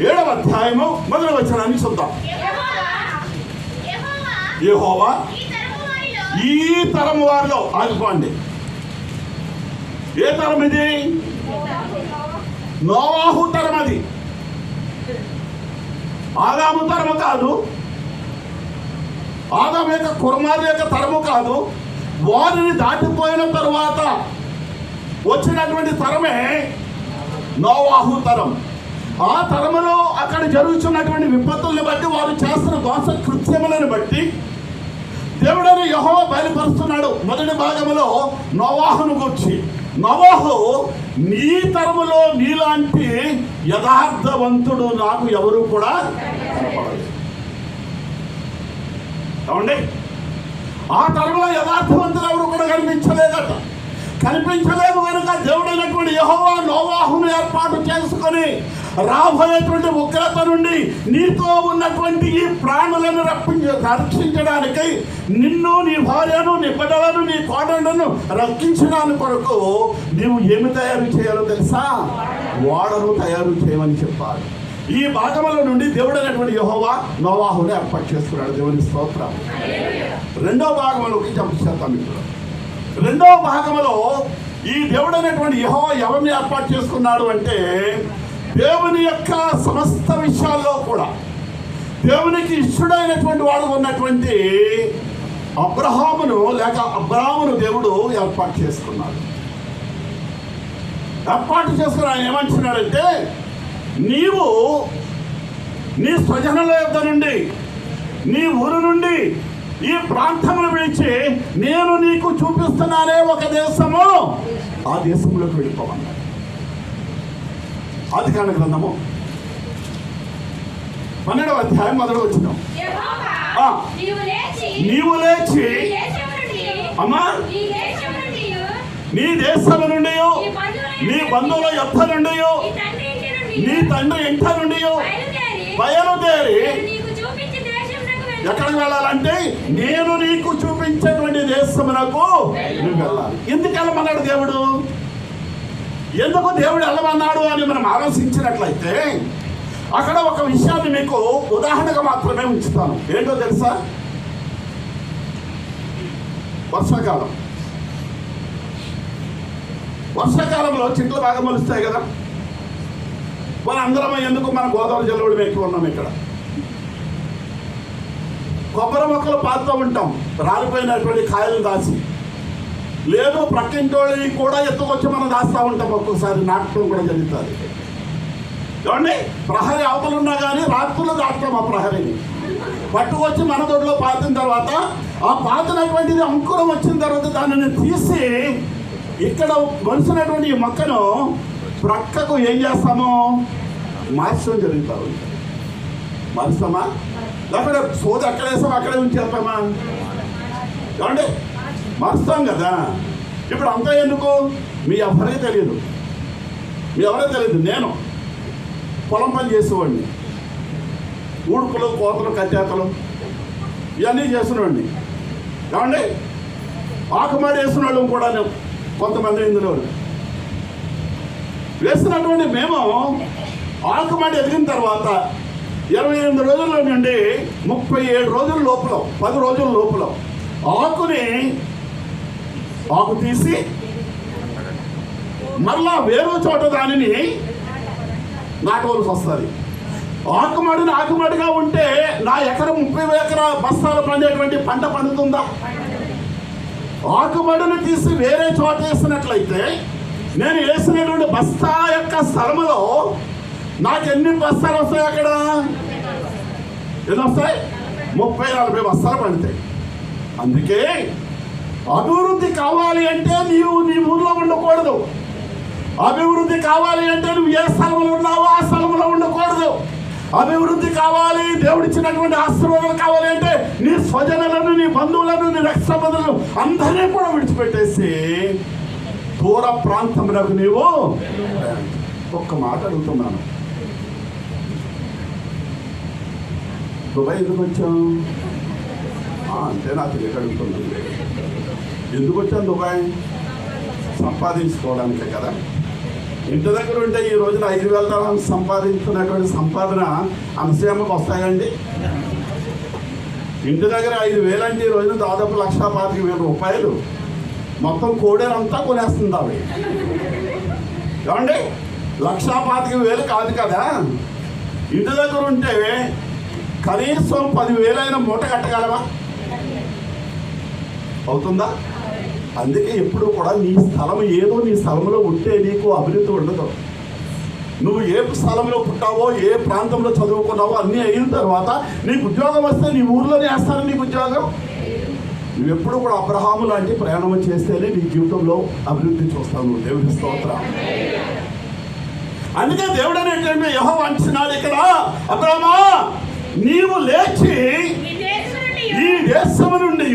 ఏడవ అధ్యాయము మొదటి వచనాన్ని చూద్దాం. యహోవా ఈ తరం వారిలో ఆగిపోండి. ఏ తరం ఇది? నోవాహు తరం అది. ఆదాము తరము కాదు. ఆదాము యొక్క కుర్మాది యొక్క తరము కాదు. వారిని దాటిపోయిన తరువాత వచ్చినటువంటి తరమే నోవాహు తరం. ఆ తరములో అక్కడ జరుగుతున్నటువంటి విపత్తుల్ని బట్టి వారు చేస్తున్న దోష కృత్యములను బట్టి దేవుడని యహో బయలుపరుస్తున్నాడు. మొదటి భాగంలో నోవాహును గుర్చి. నోవాహు నీ తరములో నీలాంటి యథార్థవంతుడు నాకు ఎవరు కూడా ఏమండి? ఆ తరంలో యథార్థవంతులు ఎవరు కూడా కనిపించలేదట. కనిపించలేదు కనుక దేవుడైనటువంటి యహోవా నోవాహును ఏర్పాటు చేసుకొని రాబోయేటువంటి ఉగ్రత నుండి నీతో ఉన్నటువంటి ఈ ప్రాణులను రప్పించ రక్షించడానికి నిన్ను నీ భార్యను నీ బిడ్డలను నీ కోడలను రక్షించడానికి కొరకు నీవు ఏమి తయారు చేయాలో తెలుసా? ఓడను తయారు చేయమని చెప్పాలి. ఈ భాగముల నుండి దేవుడైనటువంటి యహోవా నోవాహుని ఏర్పాటు చేసుకున్నాడు దేవుని స్తోత్రం. రెండో భాగంలోకి జంప్ చేద్దాం ఇప్పుడు. రెండో భాగంలో ఈ దేవుడైనటువంటి యహోవా ఎవరిని ఏర్పాటు చేసుకున్నాడు అంటే దేవుని యొక్క సమస్త విషయాల్లో కూడా దేవునికి ఇష్టడైనటువంటి వాడు ఉన్నటువంటి అబ్రహామును లేక అబ్రాహమును దేవుడు ఏర్పాటు చేసుకున్నాడు. ఏర్పాటు చేసుకుని ఆయన ఏమంటున్నాడంటే నీవు నీ స్వజనుల యొక్క నుండి నీ ఊరు నుండి ఈ ప్రాంతమును విడిచి నేను నీకు చూపిస్తున్నానే ఒక దేశము ఆ దేశంలోకి వెళ్ళిపోమన్నాడు. ఆది కాండ గ్రంథము. పన్నెండవ అధ్యాయం మొదలు వచ్చినాం. నీవు లేచి అమ్మా నీ దేశము నుండి నీ బంధువుల యొద్ద నుండి నీ తండ్రి ఇంటి నుండి బయలుదేరి. ఎక్కడికి వెళ్ళాలంటే నేను నీకు చూపించేటువంటి దేశమునకు నువ్వు వెళ్ళాలి. ఎందుకు వెళ్ళమన్నాడు దేవుడు? ఎందుకు దేవుడు వెళ్ళమన్నాడు అని మనం ఆలోచించినట్లయితే అక్కడ ఒక విషయాన్ని మీకు ఉదాహరణగా మాత్రమే ఉంచుతాను. ఏంటో తెలుసా? వర్షాకాలం. వర్షాకాలంలో చెట్లు బాగా మొలుస్తాయి కదా? మన అందరం ఎందుకు మన గోదావరి జిల్లాలో ఎక్కువ ఉన్నాం ఇక్కడ? కొబ్బరి మొక్కలు పాడుతూ ఉంటాం. రాలిపోయినటువంటి కాయలు దాచి లేదు ప్రక్కింటోళ్ళని కూడా ఎత్తుకొచ్చి మనం దాస్తూ ఉంటాం ఒక్కొక్కసారి నాటకం కూడా జరుగుతుంది. చూడండి ప్రహరి అవతలు ఉన్నా కానీ రాత్రులు దాటుతాం ఆ ప్రహరిని. పట్టుకొచ్చి మన దొడ్లో పాతిన తర్వాత ఆ పాతినటువంటిది అంకురం వచ్చిన తర్వాత దానిని తీసి ఇక్కడ మలిసినటువంటి ఈ మొక్కను ప్రక్కకు ఏం చేస్తాము? మార్చడం జరుగుతూ ఉంటుంది మారుస్తామా లేకపోతే సోది అక్కడ వేస్తాం అక్కడే ఉంచేస్తామా చూడండి మారుస్తాం కదా. ఇప్పుడు అంతా ఎందుకు? మీ ఎవరికి తెలియదు మీ ఎవరికి తెలియదు నేను. పొలం పని చేసేవాడిని. ఊడుపులు కోతలు కట్టేతలు ఇవన్నీ చేసినవాడిని ఏమండి? ఆకుమాడి వేసిన వాళ్ళు కూడా కొంతమంది ఇందులో. వేసినటువంటి మేము ఆకుమాడి ఎదిగిన తర్వాత ఇరవై ఎనిమిది రోజుల్లో నుండి ముప్పై ఏడు రోజుల లోపల పది రోజుల లోపల ఆకుని ఆకు తీసి మరలా వేరే చోట దానిని నాటవలసి వస్తుంది. ఆకుమడిని ఆకుమడిగా ఉంటే నా ఎకరం ముప్పై ఎకరా బస్తాలు పండేటువంటి పంట పండుతుందా? ఆకుమడిని తీసి వేరే చోట వేసినట్లయితే నేను వేసినటువంటి బస్తా యొక్క స్థలములో నాకు ఎన్ని బస్తాలు వస్తాయి అక్కడ? ఎన్ని వస్తాయి? ముప్పై నలభై బస్తాలు పడతాయి. అందుకే అభివృద్ధి కావాలి అంటే నీవు నీ ఊర్లో ఉండకూడదు. అభివృద్ధి కావాలి అంటే నువ్వు ఏ స్థలంలో ఉన్నావో ఆ స్థలంలో ఉండకూడదు. అభివృద్ధి కావాలి దేవుడిచ్చినటువంటి ఆశీర్వాదాలు కావాలి అంటే నీ స్వజనులను నీ బంధువులను నీ రక్షబంధులను అందరినీ కూడా విడిచిపెట్టేసి దూర ప్రాంతంలో నీవు ఒక్క మాట అడుగుతున్నాను. దుబాయ్ ఎందుకు వచ్చాం అంతే నాకు తెలియక అడుగుతున్నాను. ఎందుకు వచ్చాను దుబాయ్ సంపాదించుకోవడానికే కదా? ఇంటి దగ్గర ఉంటే ఈ రోజున ఐదు వేల ధనం సంపాదించుకున్నటువంటి సంపాదన అనసీమకు వస్తాయండి? ఇంటి దగ్గర ఐదు వేలంటే ఈ రోజున దాదాపు లక్ష పాతిక వేల రూపాయలు. మొత్తం కోడేలంతా కొనేస్తుంది అవి ఏమండి? లక్షా పాతిక వేలు కాదు కదా? ఇంటి దగ్గర ఉంటే కనీసం పదివేలైన మూట కట్టగలవా? అవుతుందా? అందుకే ఎప్పుడు కూడా నీ స్థలం ఏదో నీ స్థలంలో ఉంటే నీకు అభివృద్ధి ఉండదు. నువ్వు ఏ స్థలంలో పుట్టావో ఏ ప్రాంతంలో చదువుకున్నావో అన్నీ అయిన తర్వాత నీకు ఉద్యోగం వస్తే నీ ఊర్లోనే వేస్తాను నీకు ఉద్యోగం? నువ్వు ఎప్పుడు కూడా అబ్రహాము లాంటి ప్రయాణం చేస్తేనే నీ జీవితంలో అభివృద్ధి చూస్తావు నువ్వు. దేవుని స్తోత్రం. అందుకే దేవుడు అనేటువంటి యహో అంటున్నాడు ఇక్కడ అబ్రహమా నీవు లేచి ఈ దేశం నుండి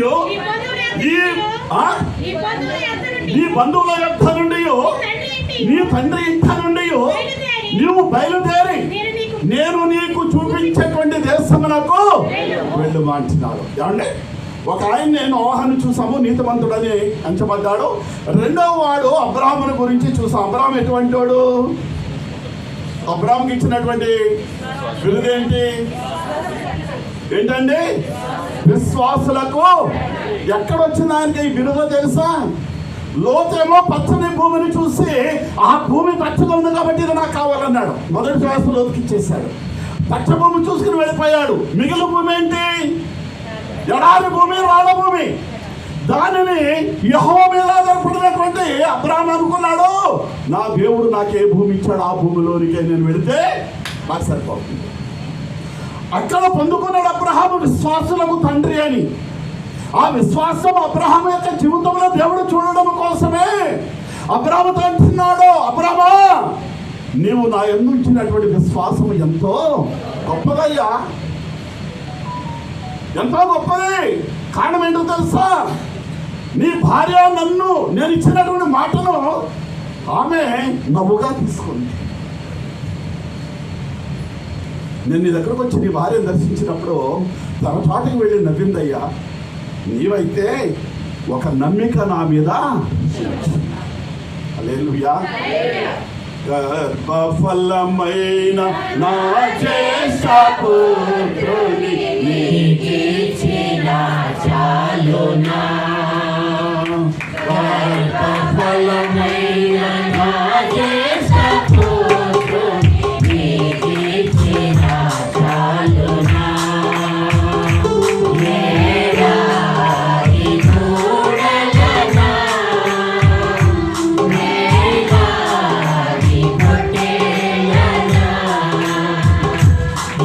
ఈ నీ బంధువుల యొక్క నుండి. నీ తండ్రి ఇంట. నుండి బయలుదేరి. నీవు బయలుదేరి. నేను నీకు చూపించేటువంటి దేశమునకు వెళ్ళు. అంటున్నాడు ఏమండి? ఒక ఆయన నేను ఓహాన్ని చూసాము నీతిమంతుడని అంచబడ్డాడు. రెండవ వాడు అబ్రాహ్ముని గురించి చూసాం అబ్రాహం ఎటువంటి వాడు? అబ్రాహంకి ఇచ్చినటువంటి బిరుదేంటి ఏంటండి? విశ్వాసులకు ఎక్కడొచ్చింది ఆయనకి ఈ తెలుసా? లోతేమో పచ్చని భూమిని చూసి ఆ భూమి పచ్చగా ఉంది కాబట్టి ఇది నాకు కావాలన్నాడు. మొదటి శ్వాస లోతుకిచ్చేశాడు పచ్చ భూమి చూసుకుని వెళ్ళిపోయాడు. మిగిలిన భూమి ఏంటి? ఎడారి భూమి రాళ్ళ భూమి. దానిని యహో మీద ఆధారపడినటువంటి అబ్రాహ్మ అనుకున్నాడు. నా దేవుడు నాకు ఏ భూమి ఇచ్చాడు. ఆ భూమిలోనికే నేను వెళితే నాకు సరిపోతుంది. అక్కడ పొందుకున్నాడు అబ్రహాము విశ్వాసులకు తండ్రి అని. ఆ విశ్వాసం అబ్రహాం యొక్క జీవితంలో దేవుడు చూడడం కోసమే. అబ్రాహ్మతో అంటున్నాడు అబ్రహమా నీవు నా ఎందుకున్నటువంటి విశ్వాసం ఎంతో గొప్పదయ్యా. ఎంతో గొప్పది. కారణం ఏంటో తెలుసా? నీ భార్య నన్ను నేను ఇచ్చినటువంటి మాటను ఆమె నవ్వుగా తీసుకుంది. నేను నీ దగ్గరకు వచ్చి నీ భార్యను దర్శించినప్పుడు తన చోటకి వెళ్ళి నవ్విందయ్యా. నీవైతే ఒక నమ్మిక నా మీద అలేలుయా గర్భఫలమైన నా జ్యేష్ఠ నీకిచ్చిన చాలునా. గర్భఫలమైన నా చే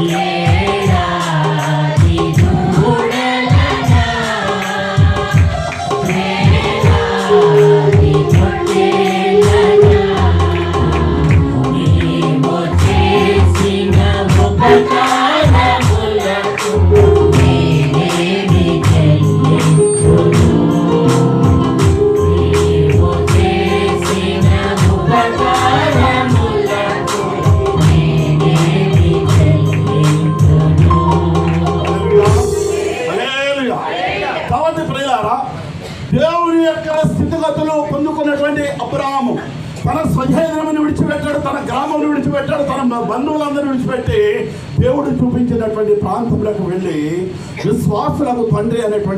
yeah. దేవుని యొక్క స్థితిగతులు పొందుకున్నటువంటి అబ్రాహము తన స్వజేదనమును విడిచిపెట్టాడు తన గ్రామం విడిచిపెట్టాడు తన బంధువులందరూ విడిచిపెట్టి దేవుడు చూపించినటువంటి ప్రాంతంలోకి వెళ్ళి విశ్వాసులకు తండ్రి అనేటువంటి